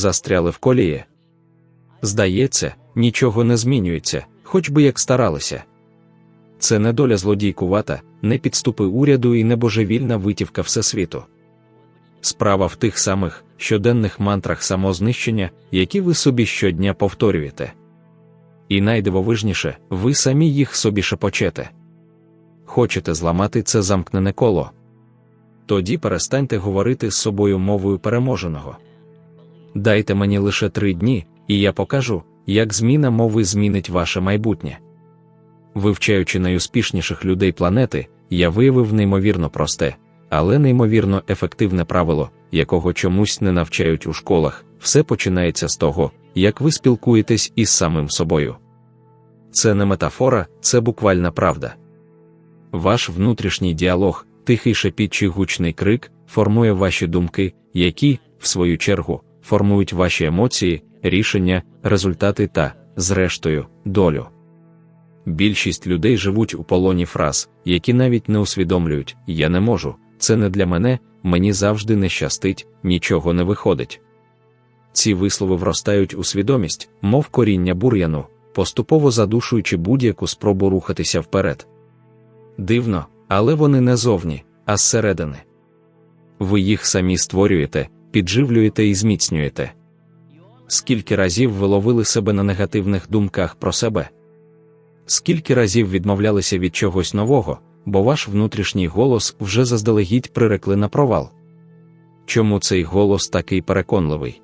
застряли в колії. Здається, нічого не змінюється, хоч би як старалися. Це не доля злодійкувата, не підступи уряду і не божевільна витівка всесвіту. Справа в тих самих щоденних мантрах самознищення, які ви собі щодня повторюєте. І найдивовижніше, ви самі їх собі шепочете. Хочете зламати це замкнене коло? Тоді перестаньте говорити з собою мовою переможеного. Дайте мені лише три дні, і я покажу, як зміна мови змінить ваше майбутнє. Вивчаючи найуспішніших людей планети, я виявив неймовірно просте, але неймовірно ефективне правило, якого чомусь не навчають у школах, все починається з того, як ви спілкуєтесь із самим собою. Це не метафора, це буквальна правда. Ваш внутрішній діалог, тихий шепіт гучний крик, формує ваші думки, які, в свою чергу, формують ваші емоції, рішення, результати та, зрештою, долю. Більшість людей живуть у полоні фраз, які навіть не усвідомлюють я не можу, це не для мене, мені завжди не щастить, нічого не виходить. Ці вислови вростають у свідомість, мов коріння бур'яну, поступово задушуючи будь-яку спробу рухатися вперед. Дивно, але вони не зовні, а зсередини. Ви їх самі створюєте, підживлюєте і зміцнюєте. Скільки разів ви ловили себе на негативних думках про себе? Скільки разів відмовлялися від чогось нового, бо ваш внутрішній голос вже заздалегідь прирекли на провал? Чому цей голос такий переконливий?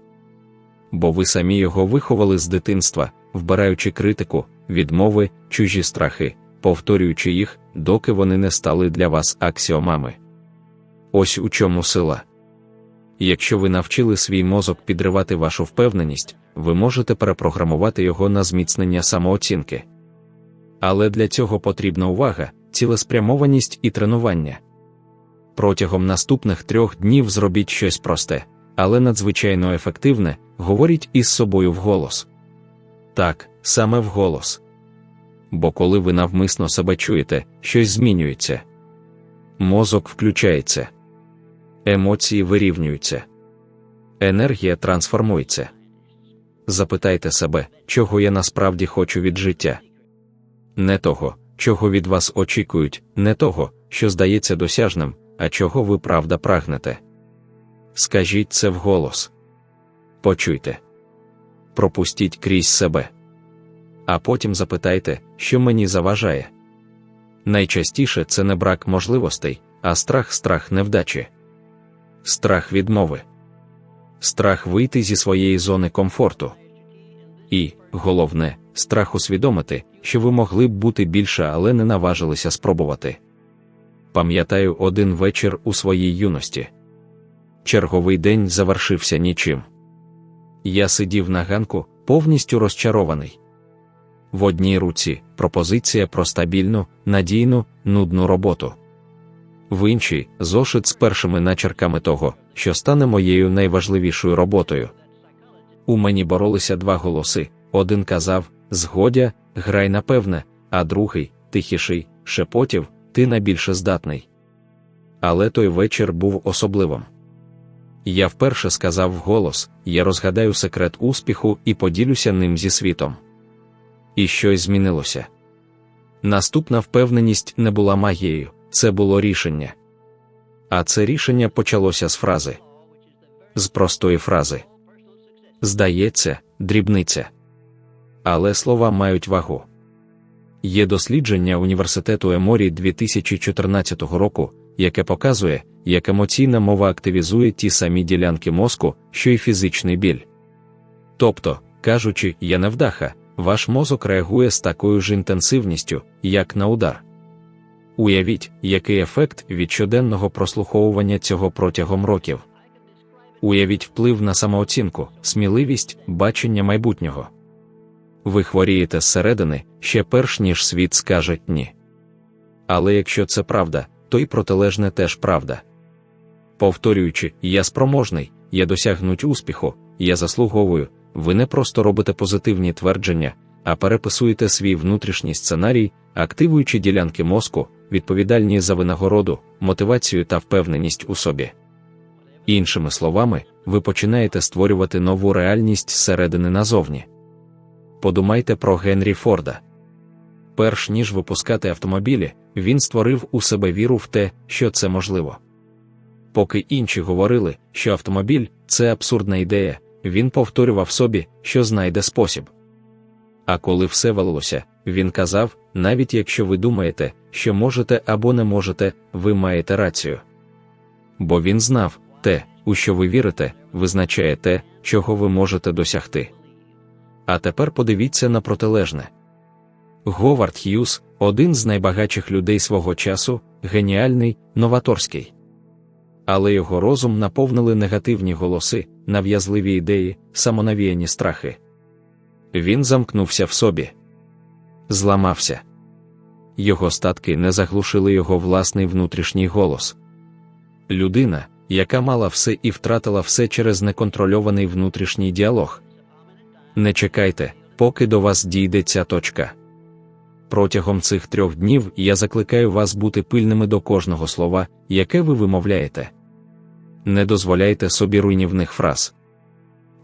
Бо ви самі його виховали з дитинства, вбираючи критику, відмови, чужі страхи, повторюючи їх, доки вони не стали для вас аксіомами. Ось у чому сила. Якщо ви навчили свій мозок підривати вашу впевненість, ви можете перепрограмувати його на зміцнення самооцінки. Але для цього потрібна увага, цілеспрямованість і тренування. Протягом наступних трьох днів зробіть щось просте, але надзвичайно ефективне, говоріть із собою вголос. Так, саме вголос. Бо коли ви навмисно себе чуєте, щось змінюється. Мозок включається, емоції вирівнюються, енергія трансформується. Запитайте себе, чого я насправді хочу від життя. Не того, чого від вас очікують, не того, що здається досяжним, а чого ви правда прагнете. Скажіть це вголос. Почуйте. Пропустіть крізь себе. А потім запитайте, що мені заважає. Найчастіше це не брак можливостей, а страх страх невдачі, страх відмови, страх вийти зі своєї зони комфорту. І, головне, страх усвідомити, що ви могли б бути більше, але не наважилися спробувати. Пам'ятаю один вечір у своїй юності. Черговий день завершився нічим. Я сидів на ганку, повністю розчарований. В одній руці пропозиція про стабільну, надійну, нудну роботу. В іншій зошит з першими начерками того, що стане моєю найважливішою роботою. У мені боролися два голоси: один казав Згодя, грай напевне, а другий, тихіший, шепотів, ти найбільше здатний. Але той вечір був особливим. Я вперше сказав вголос: я розгадаю секрет успіху і поділюся ним зі світом. І щось змінилося. Наступна впевненість не була магією, це було рішення. А це рішення почалося з фрази. З простої фрази. Здається, дрібниця. Але слова мають вагу. Є дослідження університету Еморі 2014 року, яке показує, як емоційна мова активізує ті самі ділянки мозку, що й фізичний біль. Тобто, кажучи, я невдаха, ваш мозок реагує з такою ж інтенсивністю, як на удар. Уявіть, який ефект від щоденного прослуховування цього протягом років. Уявіть вплив на самооцінку, сміливість, бачення майбутнього. Ви хворієте зсередини ще перш ніж світ скаже ні. Але якщо це правда, то й протилежне теж правда. Повторюючи, я спроможний, я досягнуть успіху, я заслуговую, ви не просто робите позитивні твердження, а переписуєте свій внутрішній сценарій, активуючи ділянки мозку, відповідальні за винагороду, мотивацію та впевненість у собі. Іншими словами, ви починаєте створювати нову реальність зсередини назовні. Подумайте про Генрі Форда. Перш ніж випускати автомобілі, він створив у себе віру в те, що це можливо. Поки інші говорили, що автомобіль це абсурдна ідея, він повторював собі, що знайде спосіб. А коли все велося, він казав: навіть якщо ви думаєте, що можете або не можете, ви маєте рацію. Бо він знав, те, у що ви вірите, визначає те, чого ви можете досягти. А тепер подивіться на протилежне. Говард Х'юз один з найбагатших людей свого часу, геніальний, новаторський. Але його розум наповнили негативні голоси, нав'язливі ідеї, самонавіяні страхи. Він замкнувся в собі, зламався. Його статки не заглушили його власний внутрішній голос. Людина, яка мала все і втратила все через неконтрольований внутрішній діалог. Не чекайте, поки до вас дійде ця точка. Протягом цих трьох днів я закликаю вас бути пильними до кожного слова, яке ви вимовляєте. Не дозволяйте собі руйнівних фраз.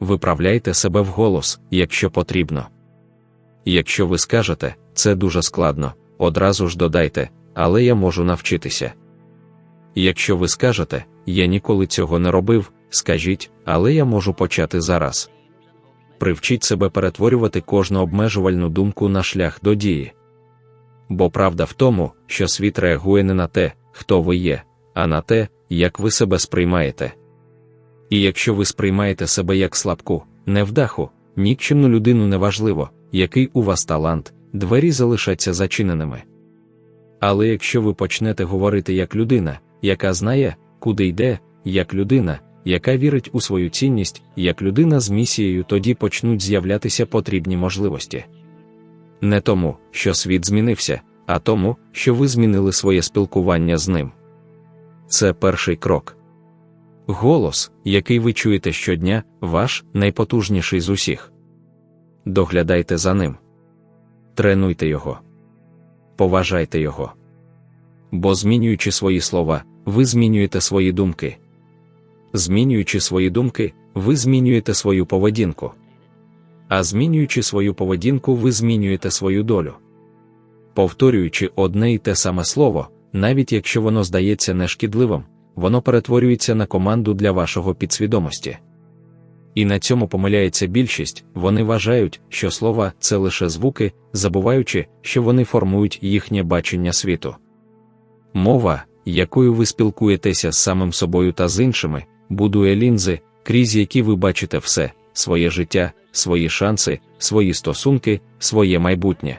Виправляйте себе вголос, якщо потрібно. Якщо ви скажете, це дуже складно, одразу ж додайте, але я можу навчитися. Якщо ви скажете, я ніколи цього не робив, скажіть, але я можу почати зараз. Привчіть себе перетворювати кожну обмежувальну думку на шлях до дії. Бо правда в тому, що світ реагує не на те, хто ви є, а на те, як ви себе сприймаєте. І якщо ви сприймаєте себе як слабку, невдаху, нікчемну людину неважливо, який у вас талант, двері залишаться зачиненими. Але якщо ви почнете говорити як людина, яка знає, куди йде, як людина, яка вірить у свою цінність, як людина з місією, тоді почнуть з'являтися потрібні можливості. Не тому, що світ змінився, а тому, що ви змінили своє спілкування з ним. Це перший крок. Голос, який ви чуєте щодня, ваш найпотужніший з усіх. Доглядайте за ним, тренуйте його, поважайте його. Бо, змінюючи свої слова, ви змінюєте свої думки. Змінюючи свої думки, ви змінюєте свою поведінку. А змінюючи свою поведінку, ви змінюєте свою долю. Повторюючи одне і те саме слово, навіть якщо воно здається нешкідливим, воно перетворюється на команду для вашого підсвідомості. І на цьому помиляється більшість, вони вважають, що слова це лише звуки, забуваючи, що вони формують їхнє бачення світу. Мова, якою ви спілкуєтеся з самим собою та з іншими, будує лінзи, крізь які ви бачите все, своє життя, свої шанси, свої стосунки, своє майбутнє.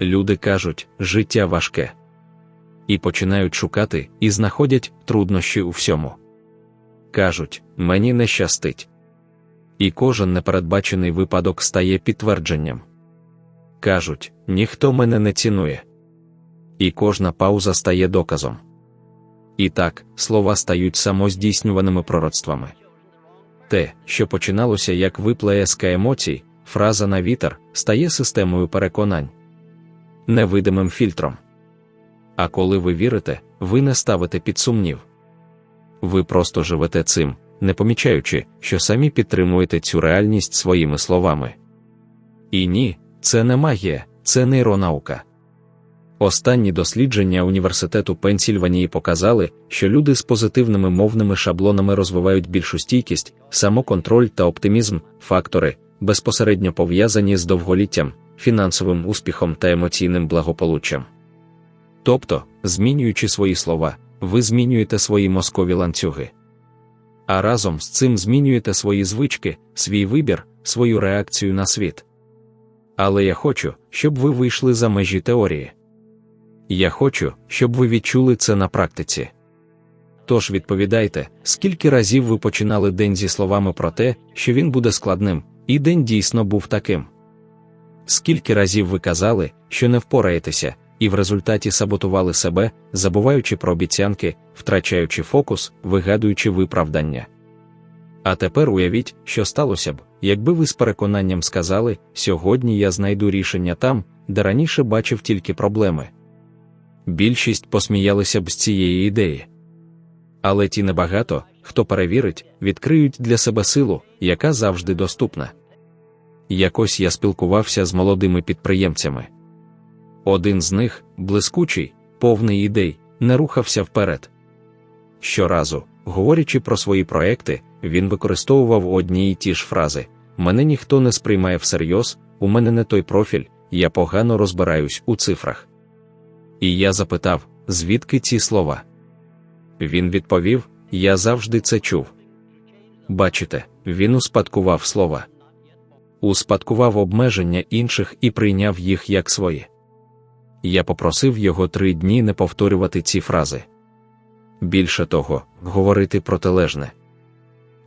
Люди кажуть, життя важке. І починають шукати і знаходять труднощі у всьому. Кажуть, мені не щастить. І кожен непередбачений випадок стає підтвердженням. Кажуть, ніхто мене не цінує. І кожна пауза стає доказом. І так, слова стають самоздійснюваними пророцтвами. Те, що починалося як виплеска емоцій, фраза на вітер, стає системою переконань, невидимим фільтром. А коли ви вірите, ви не ставите під сумнів. Ви просто живете цим, не помічаючи, що самі підтримуєте цю реальність своїми словами. І ні, це не магія, це нейронаука. Останні дослідження університету Пенсільванії показали, що люди з позитивними мовними шаблонами розвивають більшу стійкість, самоконтроль та оптимізм, фактори, безпосередньо пов'язані з довголіттям, фінансовим успіхом та емоційним благополуччям. Тобто, змінюючи свої слова, ви змінюєте свої мозкові ланцюги. А разом з цим змінюєте свої звички, свій вибір, свою реакцію на світ. Але я хочу, щоб ви вийшли за межі теорії. Я хочу, щоб ви відчули це на практиці. Тож відповідайте, скільки разів ви починали день зі словами про те, що він буде складним, і день дійсно був таким. Скільки разів ви казали, що не впораєтеся, і в результаті саботували себе, забуваючи про обіцянки, втрачаючи фокус, вигадуючи виправдання. А тепер уявіть, що сталося б, якби ви з переконанням сказали, сьогодні я знайду рішення там, де раніше бачив тільки проблеми. Більшість посміялися б з цієї ідеї. Але ті небагато, хто перевірить, відкриють для себе силу, яка завжди доступна. Якось я спілкувався з молодими підприємцями. Один з них, блискучий, повний ідей, не рухався вперед. Щоразу, говорячи про свої проекти, він використовував одні й ті ж фрази: мене ніхто не сприймає всерйоз, у мене не той профіль, я погано розбираюсь у цифрах. І я запитав, звідки ці слова. Він відповів: Я завжди це чув. Бачите, він успадкував слова, успадкував обмеження інших і прийняв їх як свої. Я попросив його три дні не повторювати ці фрази. Більше того, говорити протилежне.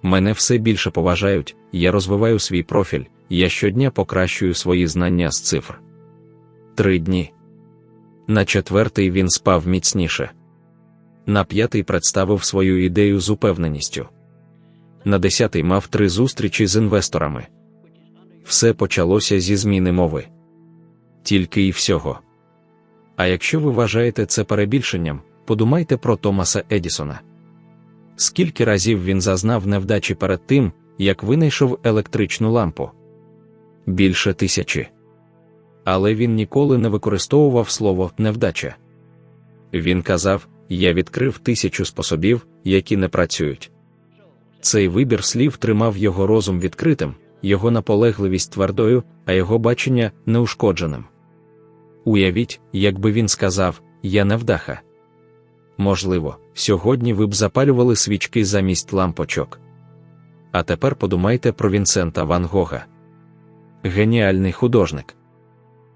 Мене все більше поважають, я розвиваю свій профіль, я щодня покращую свої знання з цифр. Три дні. На четвертий він спав міцніше. На п'ятий представив свою ідею з упевненістю. На десятий мав три зустрічі з інвесторами. Все почалося зі зміни мови. Тільки і всього. А якщо ви вважаєте це перебільшенням, подумайте про Томаса Едісона. Скільки разів він зазнав невдачі перед тим, як винайшов електричну лампу? Більше тисячі. Але він ніколи не використовував слово невдача. Він казав: Я відкрив тисячу способів, які не працюють. Цей вибір слів тримав його розум відкритим, його наполегливість твердою, а його бачення неушкодженим. Уявіть, якби він сказав Я невдаха. Можливо, сьогодні ви б запалювали свічки замість лампочок. А тепер подумайте про Вінсента Ван Гога. Геніальний художник.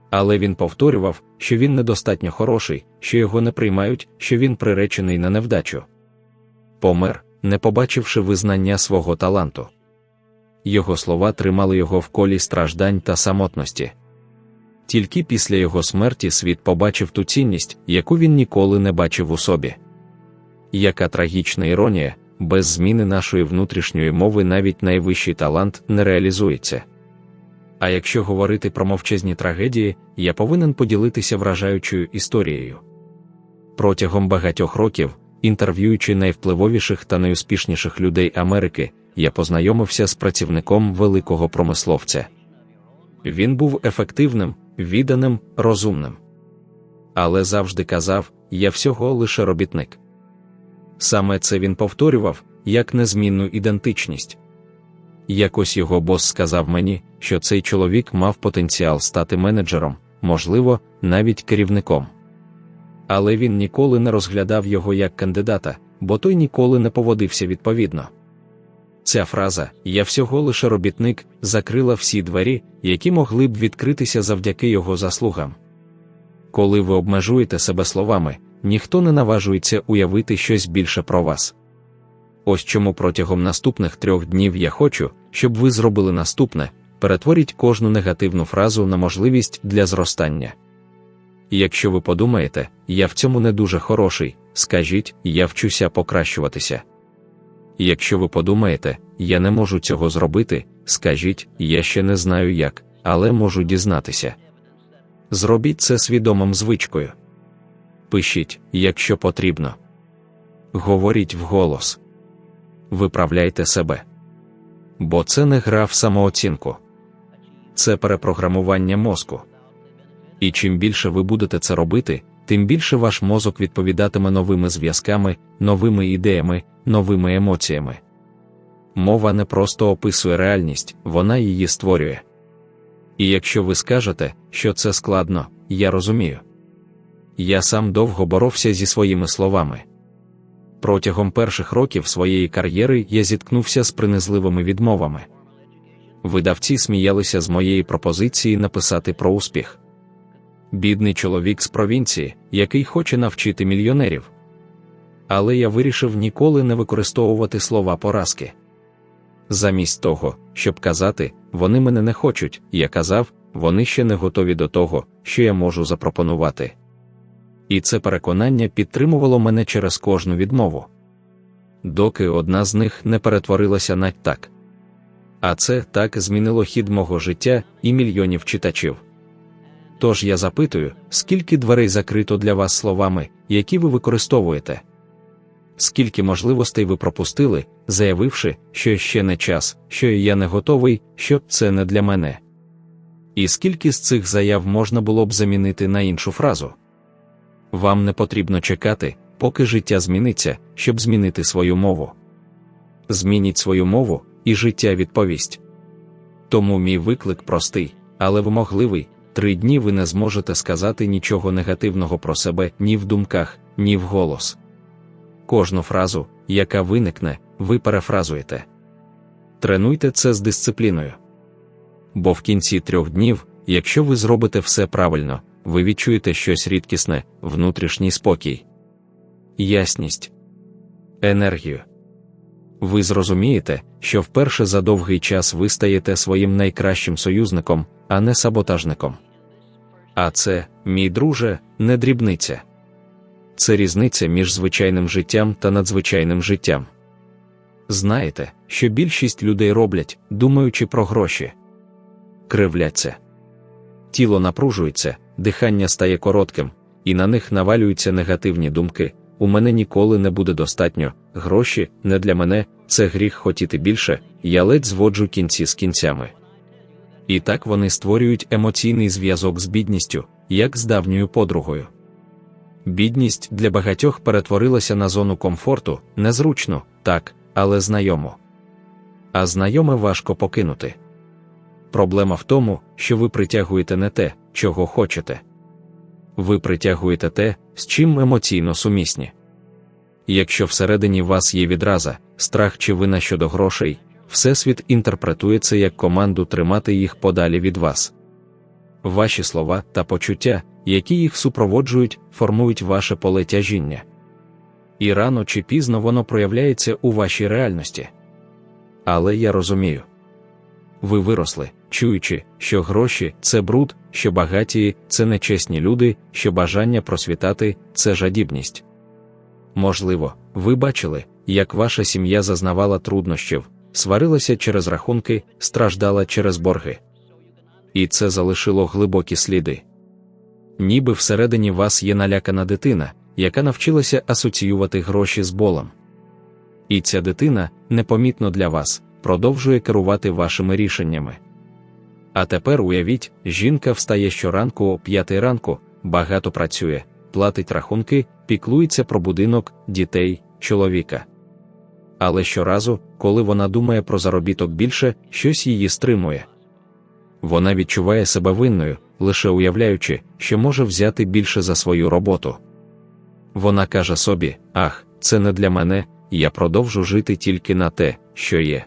Але він повторював, що він недостатньо хороший, що його не приймають, що він приречений на невдачу. Помер, не побачивши визнання свого таланту. Його слова тримали його в колі страждань та самотності. Тільки після його смерті світ побачив ту цінність, яку він ніколи не бачив у собі. Яка трагічна іронія, без зміни нашої внутрішньої мови навіть найвищий талант не реалізується. А якщо говорити про мовчазні трагедії, я повинен поділитися вражаючою історією. Протягом багатьох років, інтерв'юючи найвпливовіших та найуспішніших людей Америки, я познайомився з працівником великого промисловця. Він був ефективним, відданим, розумним. Але завжди казав: я всього лише робітник. Саме це він повторював як незмінну ідентичність. Якось його бос сказав мені, що цей чоловік мав потенціал стати менеджером, можливо, навіть керівником. Але він ніколи не розглядав його як кандидата, бо той ніколи не поводився відповідно. Ця фраза Я всього лише робітник закрила всі двері, які могли б відкритися завдяки його заслугам. Коли ви обмежуєте себе словами, ніхто не наважується уявити щось більше про вас. Ось чому протягом наступних трьох днів я хочу, щоб ви зробили наступне: перетворіть кожну негативну фразу на можливість для зростання. Якщо ви подумаєте, я в цьому не дуже хороший, скажіть, я вчуся покращуватися. Якщо ви подумаєте, я не можу цього зробити, скажіть, я ще не знаю як, але можу дізнатися. Зробіть це свідомим звичкою. Пишіть, якщо потрібно. Говоріть вголос. Виправляйте себе. Бо це не гра в самооцінку, це перепрограмування мозку. І чим більше ви будете це робити, тим більше ваш мозок відповідатиме новими зв'язками, новими ідеями, новими емоціями. Мова не просто описує реальність, вона її створює. І якщо ви скажете, що це складно, я розумію. Я сам довго боровся зі своїми словами. Протягом перших років своєї кар'єри я зіткнувся з принизливими відмовами. Видавці сміялися з моєї пропозиції написати про успіх. Бідний чоловік з провінції, який хоче навчити мільйонерів. Але я вирішив ніколи не використовувати слова поразки. Замість того, щоб казати, вони мене не хочуть, я казав, вони ще не готові до того, що я можу запропонувати. І це переконання підтримувало мене через кожну відмову. Доки одна з них не перетворилася на так. А це так змінило хід мого життя і мільйонів читачів. Тож я запитую, скільки дверей закрито для вас словами, які ви використовуєте. Скільки можливостей ви пропустили, заявивши, що ще не час, що я не готовий, що це не для мене. І скільки з цих заяв можна було б замінити на іншу фразу? Вам не потрібно чекати, поки життя зміниться, щоб змінити свою мову. Змініть свою мову, і життя відповість. Тому мій виклик простий, але вимогливий. Три дні ви не зможете сказати нічого негативного про себе ні в думках, ні в голос. Кожну фразу, яка виникне, ви перефразуєте. Тренуйте це з дисципліною. Бо в кінці трьох днів, якщо ви зробите все правильно, ви відчуєте щось рідкісне, внутрішній спокій, ясність, енергію. Ви зрозумієте, що вперше за довгий час ви стаєте своїм найкращим союзником, а не саботажником. А це, мій друже, не дрібниця. Це різниця між звичайним життям та надзвичайним життям. Знаєте, що більшість людей роблять, думаючи про гроші, кривляться. Тіло напружується, дихання стає коротким, і на них навалюються негативні думки. У мене ніколи не буде достатньо, гроші не для мене, це гріх хотіти більше, я ледь зводжу кінці з кінцями. І так вони створюють емоційний зв'язок з бідністю, як з давньою подругою. Бідність для багатьох перетворилася на зону комфорту, незручну, так, але знайому. А знайоме важко покинути. Проблема в тому, що ви притягуєте не те, чого хочете. Ви притягуєте те, з чим емоційно сумісні. Якщо всередині вас є відраза, страх чи вина щодо грошей, Всесвіт інтерпретує це як команду тримати їх подалі від вас. Ваші слова та почуття, які їх супроводжують, формують ваше поле тяжіння. І рано чи пізно воно проявляється у вашій реальності. Але я розумію. Ви виросли, чуючи, що гроші це бруд, що багаті це нечесні люди, що бажання просвітати це жадібність. Можливо, ви бачили, як ваша сім'я зазнавала труднощів, сварилася через рахунки, страждала через борги. І це залишило глибокі сліди. Ніби всередині вас є налякана дитина, яка навчилася асоціювати гроші з болем. І ця дитина, непомітно для вас, продовжує керувати вашими рішеннями. А тепер уявіть, жінка встає щоранку о п'ятий ранку, багато працює, платить рахунки, піклується про будинок, дітей, чоловіка. Але щоразу, коли вона думає про заробіток більше, щось її стримує. Вона відчуває себе винною, лише уявляючи, що може взяти більше за свою роботу. Вона каже собі: Ах, це не для мене, я продовжу жити тільки на те, що є.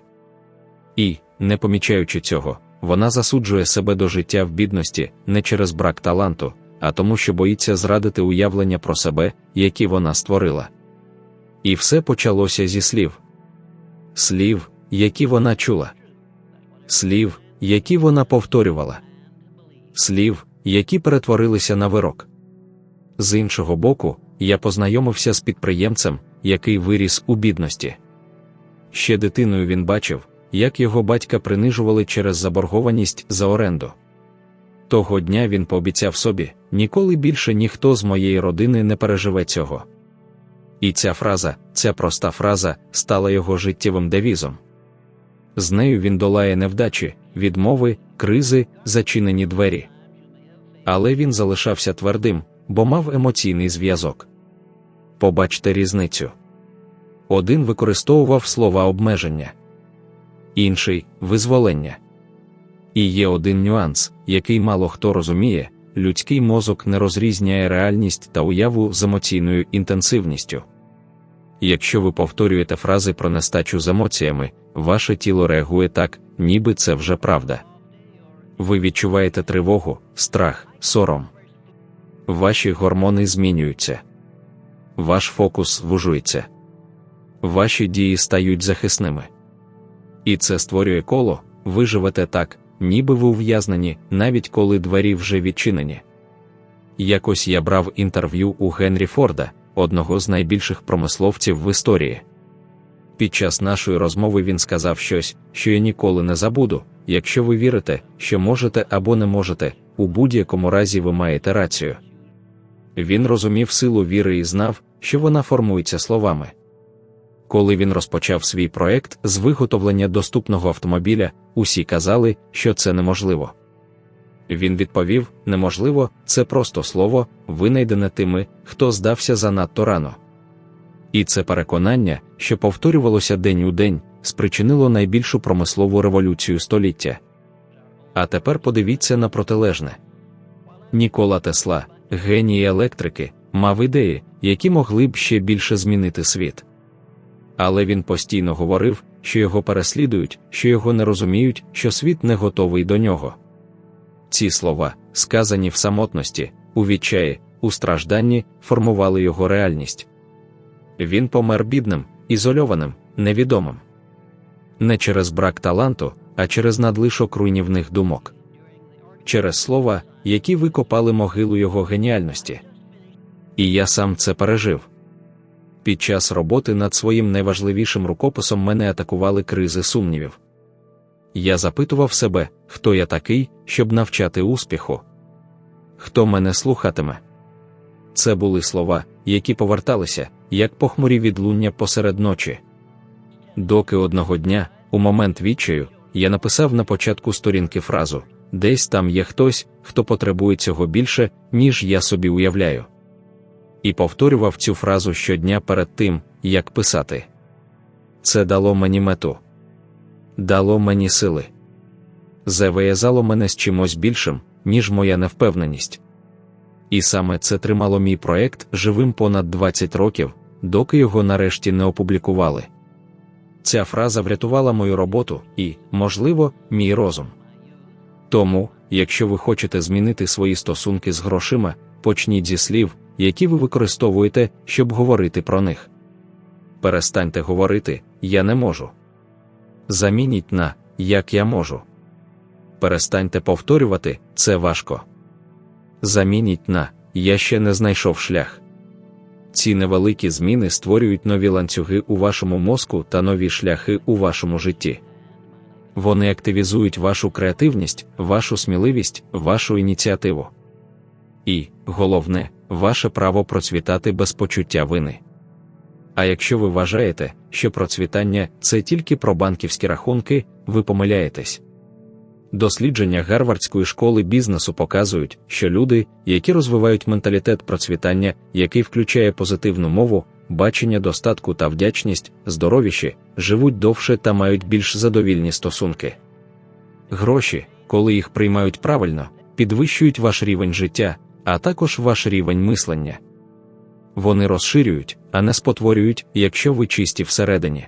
І, не помічаючи цього, вона засуджує себе до життя в бідності не через брак таланту, а тому, що боїться зрадити уявлення про себе, які вона створила. І все почалося зі слів слів, які вона чула, слів, які вона повторювала, слів, які перетворилися на вирок. З іншого боку, я познайомився з підприємцем, який виріс у бідності. Ще дитиною він бачив, як його батька принижували через заборгованість за оренду. Того дня він пообіцяв собі: ніколи більше ніхто з моєї родини не переживе цього. І ця фраза, ця проста фраза, стала його життєвим девізом. З нею він долає невдачі, відмови, кризи, зачинені двері. Але він залишався твердим, бо мав емоційний зв'язок. Побачте різницю. Один використовував слова обмеження, інший визволення. І є один нюанс, який мало хто розуміє: людський мозок не розрізняє реальність та уяву з емоційною інтенсивністю. Якщо ви повторюєте фрази про нестачу з емоціями, ваше тіло реагує так, ніби це вже правда. Ви відчуваєте тривогу, страх, сором. Ваші гормони змінюються, ваш фокус вужується, ваші дії стають захисними. І це створює коло, ви живете так, ніби ви ув'язнені, навіть коли двері вже відчинені. Якось я брав інтерв'ю у Генрі Форда, одного з найбільших промисловців в історії. Під час нашої розмови він сказав щось, що я ніколи не забуду. Якщо ви вірите, що можете або не можете, у будь-якому разі ви маєте рацію. Він розумів силу віри і знав, що вона формується словами. Коли він розпочав свій проект з виготовлення доступного автомобіля, усі казали, що це неможливо. Він відповів: неможливо, це просто слово, винайдене тими, хто здався занадто рано. І це переконання, що повторювалося день у день, спричинило найбільшу промислову революцію століття. А тепер подивіться на протилежне. Нікола Тесла, геній електрики, мав ідеї, які могли б ще більше змінити світ. Але він постійно говорив, що його переслідують, що його не розуміють, що світ не готовий до нього. Ці слова, сказані в самотності, у відчаї, у стражданні, формували його реальність. Він помер бідним, ізольованим, невідомим. Не через брак таланту, а через надлишок руйнівних думок. Через слова, які викопали могилу його геніальності. І я сам це пережив. Під час роботи над своїм найважливішим рукописом мене атакували кризи сумнівів. Я запитував себе, хто я такий, щоб навчати успіху, хто мене слухатиме. Це були слова, які поверталися, як похмурі відлуння посеред ночі. Доки одного дня, у момент відчаю, я написав на початку сторінки фразу десь там є хтось, хто потребує цього більше, ніж я собі уявляю. І повторював цю фразу щодня перед тим, як писати. Це дало мені мету, дало мені сили, завиязало мене з чимось більшим, ніж моя невпевненість. І саме це тримало мій проект живим понад 20 років, доки його нарешті не опублікували. Ця фраза врятувала мою роботу і, можливо, мій розум. Тому, якщо ви хочете змінити свої стосунки з грошима, почніть зі слів, які ви використовуєте, щоб говорити про них. Перестаньте говорити Я не можу. Замініть на як я можу. Перестаньте повторювати це важко. Замініть на я ще не знайшов шлях. Ці невеликі зміни створюють нові ланцюги у вашому мозку та нові шляхи у вашому житті. Вони активізують вашу креативність, вашу сміливість, вашу ініціативу. І, головне, ваше право процвітати без почуття вини. А якщо ви вважаєте, що процвітання це тільки про банківські рахунки, ви помиляєтесь. Дослідження Гарвардської школи бізнесу показують, що люди, які розвивають менталітет процвітання, який включає позитивну мову, бачення достатку та вдячність, здоровіші, живуть довше та мають більш задовільні стосунки. Гроші, коли їх приймають правильно, підвищують ваш рівень життя, а також ваш рівень мислення. Вони розширюють, а не спотворюють, якщо ви чисті всередині.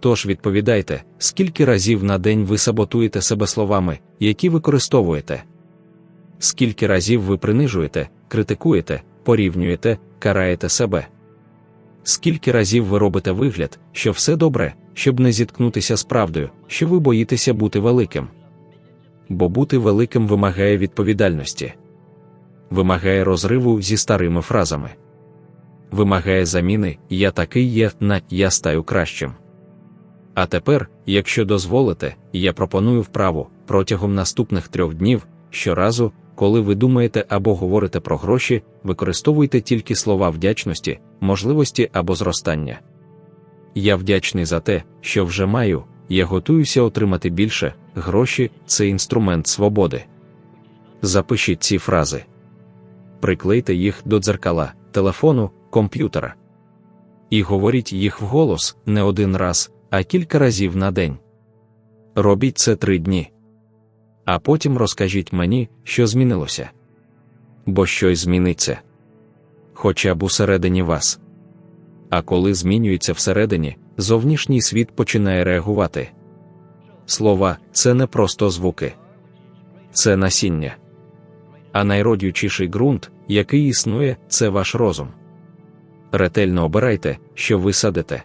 Тож відповідайте, скільки разів на день ви саботуєте себе словами, які використовуєте, скільки разів ви принижуєте, критикуєте, порівнюєте, караєте себе. Скільки разів ви робите вигляд, що все добре, щоб не зіткнутися з правдою, що ви боїтеся бути великим? Бо бути великим вимагає відповідальності, вимагає розриву зі старими фразами, вимагає заміни Я такий є на я стаю кращим. А тепер, якщо дозволите, я пропоную вправу протягом наступних трьох днів, щоразу, коли ви думаєте або говорите про гроші, використовуйте тільки слова вдячності, можливості або зростання. Я вдячний за те, що вже маю, я готуюся отримати більше, гроші це інструмент свободи. Запишіть ці фрази, приклейте їх до дзеркала, телефону, комп'ютера. І говоріть їх вголос не один раз, а кілька разів на день. Робіть це три дні. А потім розкажіть мені, що змінилося. Бо щось зміниться. Хоча б усередині вас. А коли змінюється всередині, зовнішній світ починає реагувати. Слова це не просто звуки, це насіння. А найродючіший ґрунт, який існує, це ваш розум. Ретельно обирайте, що ви садите.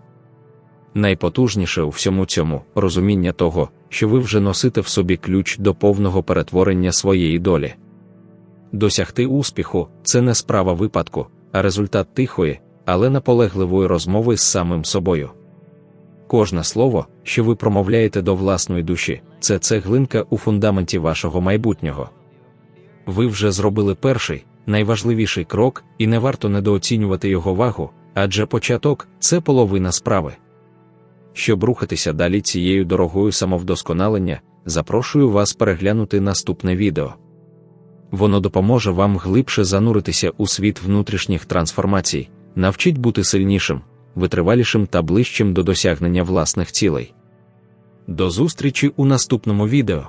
Найпотужніше у всьому цьому розуміння того, що ви вже носите в собі ключ до повного перетворення своєї долі. Досягти успіху це не справа випадку, а результат тихої, але наполегливої розмови з самим собою. Кожне слово, що ви промовляєте до власної душі, це цеглинка у фундаменті вашого майбутнього. Ви вже зробили перший, найважливіший крок, і не варто недооцінювати його вагу, Адже початок це половина справи. Щоб рухатися далі цією дорогою самовдосконалення, запрошую вас переглянути наступне відео. Воно допоможе вам глибше зануритися у світ внутрішніх трансформацій, навчить бути сильнішим, витривалішим та ближчим до досягнення власних цілей. До зустрічі у наступному відео.